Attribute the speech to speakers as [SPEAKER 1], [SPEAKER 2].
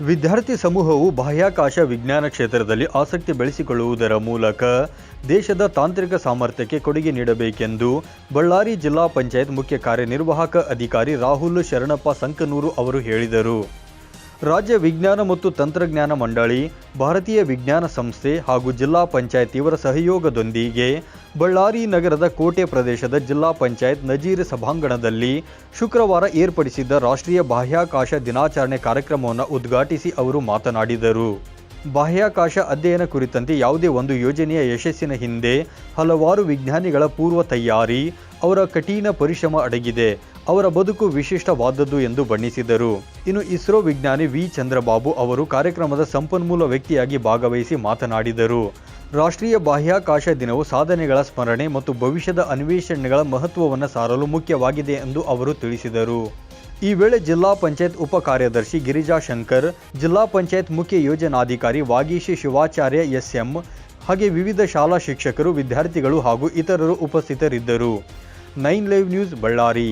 [SPEAKER 1] ವಿದ್ಯಾರ್ಥಿ ಸಮೂಹವು ಬಾಹ್ಯಾಕಾಶ ವಿಜ್ಞಾನ ಕ್ಷೇತ್ರದಲ್ಲಿ ಆಸಕ್ತಿ ಬೆಳೆಸಿಕೊಳ್ಳುವುದರ ಮೂಲಕ ದೇಶದ ತಾಂತ್ರಿಕ ಸಾಮರ್ಥ್ಯಕ್ಕೆ ಕೊಡುಗೆ ನೀಡಬೇಕೆಂದು ಬಳ್ಳಾರಿ ಜಿಲ್ಲಾ ಪಂಚಾಯತ್ ಮುಖ್ಯ ಕಾರ್ಯನಿರ್ವಾಹಕ ಅಧಿಕಾರಿ ರಾಹುಲ್ ಶರಣಪ್ಪ ಸಂಕನೂರು ಅವರು ಹೇಳಿದರು. ರಾಜ್ಯ ವಿಜ್ಞಾನ ಮತ್ತು ತಂತ್ರಜ್ಞಾನ ಮಂಡಳಿ, ಭಾರತೀಯ ವಿಜ್ಞಾನ ಸಂಸ್ಥೆ ಹಾಗೂ ಜಿಲ್ಲಾ ಪಂಚಾಯತ್ ಇವರ ಸಹಯೋಗದೊಂದಿಗೆ ಬಳ್ಳಾರಿ ನಗರದ ಕೋಟೆ ಪ್ರದೇಶದ ಜಿಲ್ಲಾ ಪಂಚಾಯತ್ ನಜೀರ್ ಸಭಾಂಗಣದಲ್ಲಿ ಶುಕ್ರವಾರ ಏರ್ಪಡಿಸಿದ್ದ ರಾಷ್ಟ್ರೀಯ ಬಾಹ್ಯಾಕಾಶ ದಿನಾಚರಣೆ ಕಾರ್ಯಕ್ರಮವನ್ನು ಉದ್ಘಾಟಿಸಿ ಅವರು ಮಾತನಾಡಿದರು. ಬಾಹ್ಯಾಕಾಶ ಅಧ್ಯಯನ ಕುರಿತಂತೆ ಯಾವುದೇ ಒಂದು ಯೋಜನೆಯ ಯಶಸ್ಸಿನ ಹಿಂದೆ ಹಲವಾರು ವಿಜ್ಞಾನಿಗಳ ಪೂರ್ವ ತಯಾರಿ, ಅವರ ಕಠಿಣ ಪರಿಶ್ರಮ ಅಡಗಿದೆ, ಅವರ ಬದುಕು ವಿಶಿಷ್ಟವಾದದ್ದು ಎಂದು ಬಣ್ಣಿಸಿದರು. ಇನ್ನು ಇಸ್ರೋ ವಿಜ್ಞಾನಿ ವಿ. ಚಂದ್ರಬಾಬು ಅವರು ಕಾರ್ಯಕ್ರಮದ ಸಂಪನ್ಮೂಲ ವ್ಯಕ್ತಿಯಾಗಿ ಭಾಗವಹಿಸಿ ಮಾತನಾಡಿದರು. ರಾಷ್ಟ್ರೀಯ ಬಾಹ್ಯಾಕಾಶ ದಿನವು ಸಾಧನೆಗಳ ಸ್ಮರಣೆ ಮತ್ತು ಭವಿಷ್ಯದ ಅನ್ವೇಷಣೆಗಳ ಮಹತ್ವವನ್ನು ಸಾರಲು ಮುಖ್ಯವಾಗಿದೆ ಎಂದು ಅವರು ತಿಳಿಸಿದರು. ಈ ವೇಳೆ ಜಿಲ್ಲಾ ಪಂಚಾಯತ್ ಉಪ ಕಾರ್ಯದರ್ಶಿ ಗಿರಿಜಾ ಶಂಕರ್, ಜಿಲ್ಲಾ ಪಂಚಾಯತ್ ಮುಖ್ಯ ಯೋಜನಾಧಿಕಾರಿ ವಾಗೀಶಿ ಶಿವಾಚಾರ್ಯ ಎಸ್ಎಂ ಹಾಗೆ ವಿವಿಧ ಶಾಲಾ ಶಿಕ್ಷಕರು, ವಿದ್ಯಾರ್ಥಿಗಳು ಹಾಗೂ ಇತರರು ಉಪಸ್ಥಿತರಿದ್ದರು. Nine live news Ballari.